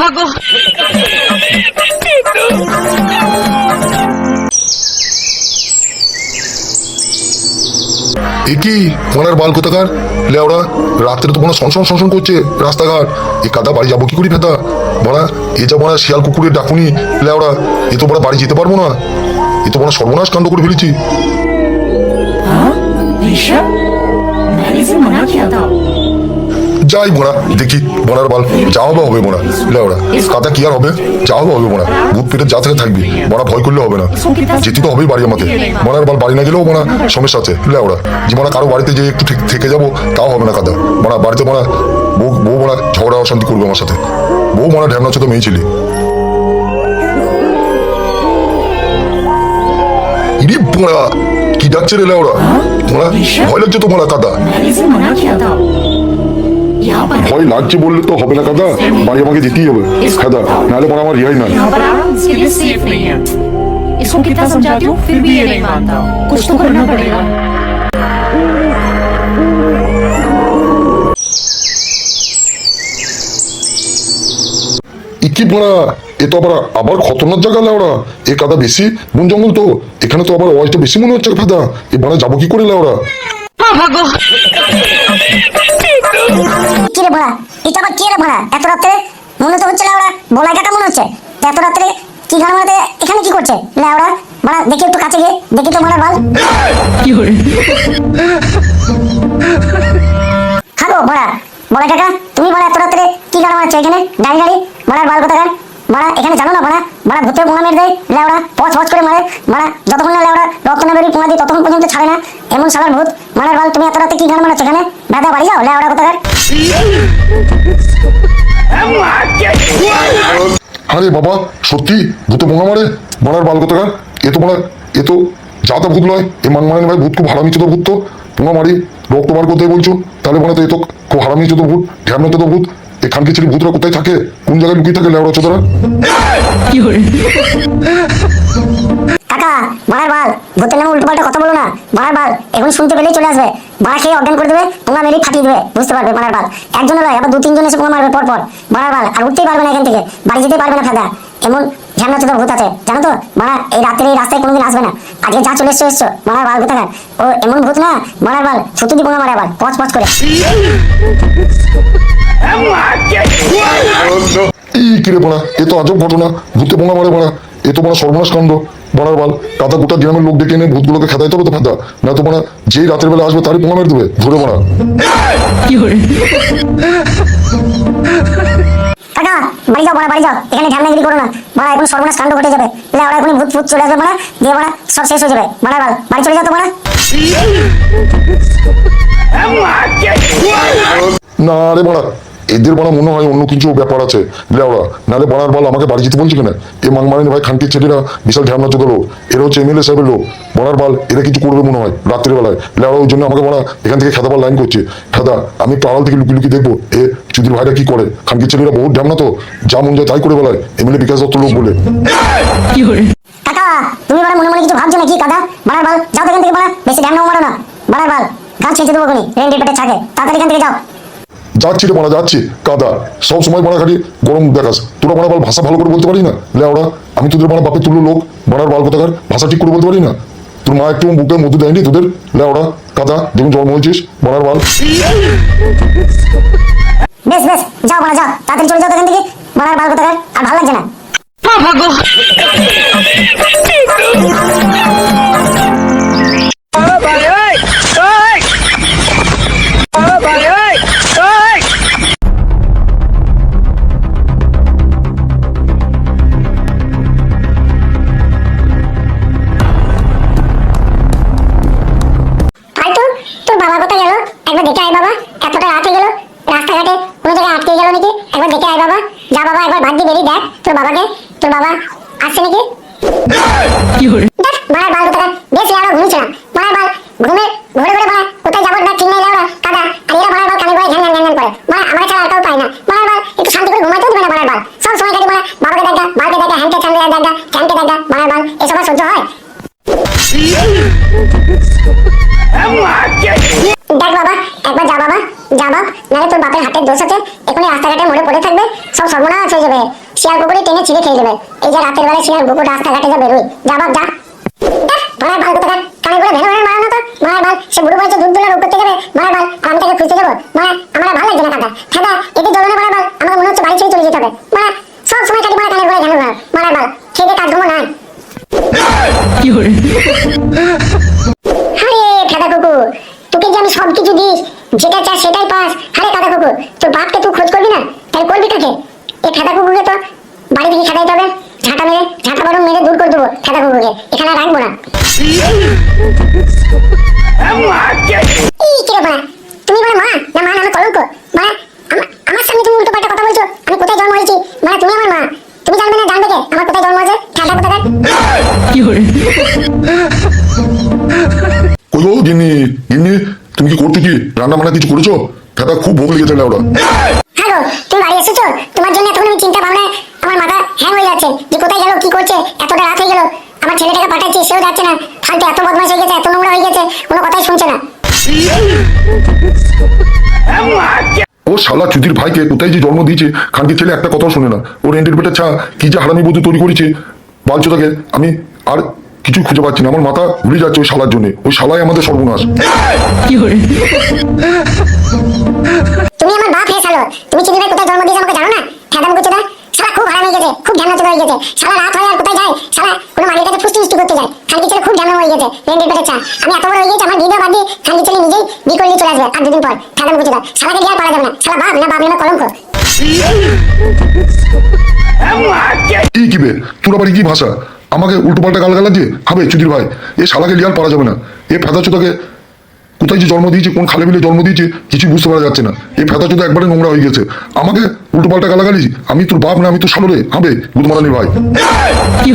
ভাগো। এ কি? ওনার বাল কোথাকার? লেওড়া রাত্রে তো কোনো সংসন সংসন করছে রাস্তাঘাট। এ কাদা বাড়ি যাব কি করি ফেতা বড়া এ যা বড়া শিয়াল কুকুরের ডাকুনি। লেওড়া এ তো বড়া বাড়ি যেতে পারব না। এ তো বড়া সর্বনাশ কাণ্ড করে ফেলেছি। যাই বোনা, দেখি, বোনার বাল। যা হবে হবে বোনা। লেওড়া কাদা কি আর হবে? যা হবে হবে বোনা। বুক পেটে যা থেকে থাকবি, বোনা ভয় করলে হবে না। যেতে তো হবেই বাড়ি আমাকে বোনার বাল বাড়ি না গেলেও বোনা সমস্যা আছে। লেওড়া যে বোনা কারও বাড়িতে যে একটু থেকে যাব, তাও হবে না কাদা। বোনা, বাড়িতে বোনা, বউ বউ বোনা, ঝগড়া, অশান্তি করবে আমার সাথে। বউ বোনা ঢ্যামনা তো মেয়ে ছিলি। ইরি বোনা, কি ডাকছে রে লেওড়া বোনা, ভয় লাগছে তো বোনা, কাদা। ভয় লাগছে বললে তো হবে না কাদা বাড়ি আমাকে যেতেই হবে কাদা নাহলে পরে আমার রিহাই নাই यहाँ पर आराम इसके लिए सेफ नहीं है इसको कितना समझाती हूँ फिर भी ये नहीं मानता कुछ तो करना पड़ेगा ই কি পড়া এ তো আবার আবার খতরনাক জায়গা লেওড়া এ কাদা বেশি বন জঙ্গল তো এখানে তো আবার ওয়াইটা বেশি মনে হচ্ছে ফাদা এ বাড়া যাবো কি করে লেওড়া ভাগো কি রে ভোলা এটা আবার কি রে ভোলা? এত রাত্রে মনে তো হচ্ছে লাউড়া বলাই কাটা মনে হচ্ছে। এত রাত্রে কি গান মারাতে এখানে কি করছে? লাউড়া বড়া দেখি একটু কাছে গিয়ে দেখি তো মারার বাল। খাব বড়া বড়া কাকা তুমি বড়া এত রাত্রে কি গান মারছো এখানে? গাড়ি গাড়ি বড়ার বাল কোথাকার? বড়া এখানে জানো না বড়া ভূতে পোঙা মেরে দেয় লেওড়া পচ পচ করে মারে। বড়া যতক্ষণ না লেওড়া রক্ত না বেরিয়ে পোঙা দিই ততক্ষণ পর্যন্ত ছাড়ে না। এমন সালার ভূত। মারার বাল, তুমি এত রাতে কি গান মারাচ্ছ এখানে? দাদা, বাড়ি যাও লেওড়া কোথাকার? আরে বাবা, সত্যি? ভূতে বোঙা মারে? বড়ার বাল কোথাকার? এ তো বড়া এ তো যা তা ভূত নয়। এ মান মানে ভাই, ভূত খুব হারামি তো ভূত তো। পোঙা মারি, রক্ত বার করতে বলছো। তাহলে মনে তো এ তো খুব হারামি তো ভূত ঢ্যামনা তো ভূত। এখানকে ছেলে ভূতরা কোথায় থাকে? কোন জায়গায় লুকিয়ে থাকে লেওড়া চোদরা? কাকা, বাড়ার বাল। ভূতের নামে উল্টো পাল্টা কথা বলো না। বাড়ার বাল, এখন শুনতে পেলেই চলে আসবে। বাড়া খেয়ে অজ্ঞান করে দেবে, পোঙা মেরে ফাটিয়ে দেবে। বুঝতে পারবে বাড়ার বাল। একজন নয় আবার দু তিনজন এসে পোঙা মারবে পর পর বাড়ার বাল, আর উঠতেই পারবে না এখান থেকে। বাড়ি যেতে পারবে না ফাদা। এমন ঝামনা চোদ্দ ভূত আছে। জানো তো বাড়া এই রাত্রে এই রাস্তায় কোনোদিন আসবে না। আজকে যা চলে এসছো এসছো। বাড়ার বাল কোথাকার? ও এমন ভূত না বাড়ার বাল ছুটি দিয়ে পোঙা মারে আবার পচ পচ করে। কিরে পড়া এ তো আজব ঘটনা। ভূতে বোঙা মারে মারা এ তো বড় সর্বনাশ কাণ্ড। বড়ার বাল কাদা গোটা গ্রামের লোক ডেকে এনে ভূতগুলোকে খেদাইতে হবে তো ফাদা। না তো বড়া যেই রাতের বেলা আসবে তারই পোঙা মেরে দেবে। ধরে মারা কাকা বাড়ি যাও বড়া বাড়ি যাও। এখানে ঝামনাগিরি করো না। বড়া এখন সর্বনাশ কাণ্ড ঘটে যাবে। লেওড়া এখন ভূত চলে আসবে বড়া দিয়ে বড়া সব শেষ হয়ে যাবে। বড়া বাল বাড়ি চলে যাও তো বড়া না রে বড়া এদের বড়া মনে হয় অন্য কিছু ব্যাপার আছে। লেওড়া নাহলে বড়ার বল আমাকে বাড়ি যেতে বলছে কেন? এ মাংমারিনি ভাই খানটির ছেলেরা বিশাল ঝামলা চোদ্দ লোক এরা হচ্ছে এমএলএ সাহেবের লোক। বড়ার বাল, এরা কিছু করবে মনে হয় রাত্রের বেলায় লেওড়া ওই জন্য আমাকে বড়া এখান থেকে খেদাবার লাইন করছে। খেদা আমি একটু আড়াল থেকে লুকিয়ে লুকিয়ে দেখব। এ চুদির ভাইরা কি করে? খানকির ছেলেরা বহুত ঝামলা তো যা মন যায় তাই করে বেলায়। এমএলএ বিকাশ দত্ত লোক বলে। কাকা তুমি বড় মনে মনে কিছু ভাবছ নাকি কাদা বাড়ার বাল যাও এখান থেকে বড়া বেশি ধ্যান নাও মারো না। বাড়ার বাল গাছ ছেঁচে দেবো কোনি রেন্টের পেটে থাকে তাড়াতাড়ি এখান থেকে যাও। যাচ্ছি রে মারা যাচ্ছি। কাদা সব সময় মারা খালি গরম দেখাস। তোরা মারা বাল ভাষা ভালো করে বলতে পারি না? লে ওরা আমি তোদের মারা বাপের তুলো লোক। মারার বাল কোথাকার? ভাষা ঠিক করে বলতে পারি না? তোর মা একটু বুকের মধ্যে দেয়নি তোদের? লে ওরা কাদা দেখুন জন্ম হয়েছিস মারার বাল। বেশ বেশ যাও বড়া যাও। তাড়াতাড়ি চলে যাও এখান থেকে। বাড়ার বাল কোথাকার? আর ভালো লাগছে না। যা বাবা একবার ভাত দিয়ে বেরিয়ে দেখ। তোর বাবাকে তোর বাবা আসছে নাকি? দেখ মারার বাল কোথায় বেশ লাউড়া ঘুমিয়েছে না মারার বাল ঘুমে যা নাহলে তোর বাপের হাতের দোষ আছে, এখনই রাস্তাঘাটে মরে পড়ে থাকবে, সব সর্বনাশ হয়ে যাবে। শিয়াল কুকুরে টেনে ছিঁড়ে খেয়ে যাবে। এই যে রাতের বেলা শিয়াল কুকুর রাস্তাঘাটে যা বেরোয়, যা যা। কানে যাব। মারা, আমার ভালো আমার মনে হচ্ছে বাড়ি সব সময় কাটি মারা নাই আরে কাদা কুকুর তোকে যে আমি সব কিছু দিস যেটা চাস সেটাই পাস আরে কাদা কুকুর তোর বাপকে তুই খোঁজ করবি না কাকে এই খাদা কুকুরকে তো বাড়ি থেকে খাটাইতে হবে। ঝাঁটা মেরে ঝাঁটা বারণ মেরে দূর করে দেবো খাদা কুকুরকে। এখানে রাখব না। তুমি বলে মা না মা না আমার কলঙ্ক? বাড়া আমার সামনে তুমি উল্টো পাল্টা কথা বলছো আমি কোথায় জন্ম হয়েছি মানে তুমি আমার মা। তুমি জানবে না জানবে কে? আমার কোথায় জন্ম হয়েছে? ঠান্ডা কোথাকার? কই গো গিন্নি? গিন্নি তুমি কি করতে কি? রান্না বান্না কিছু করেছ? দাদা খুব ভোগ লেগেছে হ্যাঁ গো তুমি বাড়ি এসেছ? তোমার জন্য এতক্ষণ আমি চিন্তা ভাবনায় আমার মাথা হ্যাং হয়ে যাচ্ছে। যে কোথায় গেল কি করছে এতটা রাত হয়ে গেল। আমার ছেলেটাকে পাঠাচ্ছি সেও যাচ্ছে না। ফালতু এত বদমাশ হয়ে গেছে এত নোংরা হয়ে গেছে কোনো কথাই শুনছে না। ও শালা চুদির ভাইকে কোথায় যে জন্ম দিয়েছে খানকে ছেলে একটা কথাও শোনে না। ও রেন্টের পেটে ছা কি যে হারামি বধু তৈরি করেছে বালছো তাকে? আমি আর কিছু খুঁজে পাচ্ছি না। আমার মাথা ঘুরে যাচ্ছে ওই শালার জন্য। ওই শালাই আমাদের সর্বনাশ। তুমি আমার বাপ হে শালো। তুমি চিনি ভাই কোথায় জন্ম দিয়েছে আমাকে জানো না? করছে না শালা খুব হারাম হয়ে গেছে, খুব ঝামেলা হয়ে গেছে। শালা রাত হয় আর কোথায় যায়? শালা কোনো মালির কাছে ফুষ্টি ফুষ্টি করতে যায়। খানকি ছেলে খুব ঝামেলা হয়ে গেছে, রেন্টের পেটে চা। আমি এত বড় হয়ে গেছি, আমার বিয়ে বাদ দিয়ে খানকি ছেলে নিজেই বিয়ে করে নিয়ে চলে আসবে আর দুদিন পর। ঠেদাম করছে শালাকে দিয়ে আর পারা যাবে না। শালা বাপ না বাপ না কলঙ্ক। কি বে? তোর আবার কি ভাষা? আমাকে উল্টো পাল্টা গাল গালা দিয়ে হবে চুদির ভাই। এ শালাকে লিয়ার পারা যাবে না। এ ফেদা চোদাকে কোথায় যে জন্ম দিয়েছে, কোন খালে মিলে জন্ম দিয়েছে কিছু বুঝতে পারা যাচ্ছে না। এই ফেতা চোদা একবারে নোংরা হয়ে গেছে। আমাকে উল্টো পাল্টা গালাগালি আমি তোর বাপ না, আমি তো সামনে হবে গুদমারানি ভাই। কি